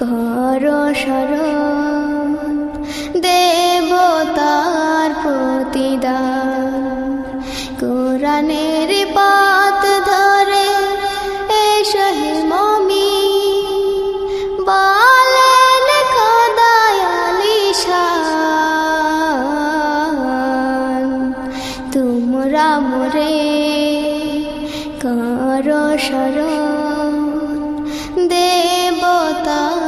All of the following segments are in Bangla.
করো স্মরণ দেবতার প্রতিদান। কোরআনের পাত ধরে এসো হে মমি, বলেন খদায়ালিশান তোমরা মোরে করো স্মরণ দেবতার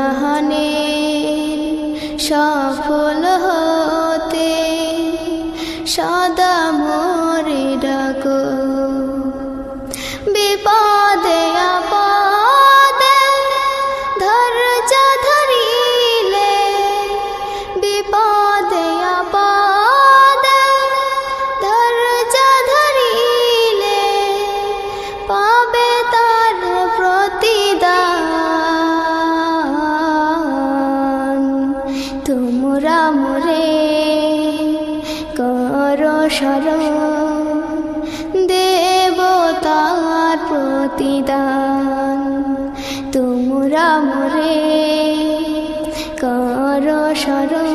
জাহানে সফল হতে সদা মরে ডাকো। তোমরা মোরে করো স্মরণ দেবতার প্রতিদান। তোমরা মোরে। করো স্মরণ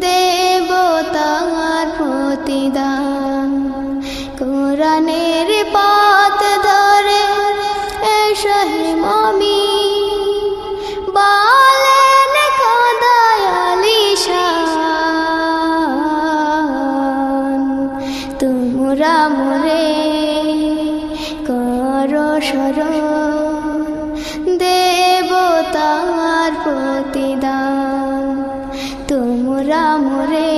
দেবতার প্রতিদান। কোরআনের তোমরা মোরে কর সর দেবতার প্রতিদান। তোমরা মোরে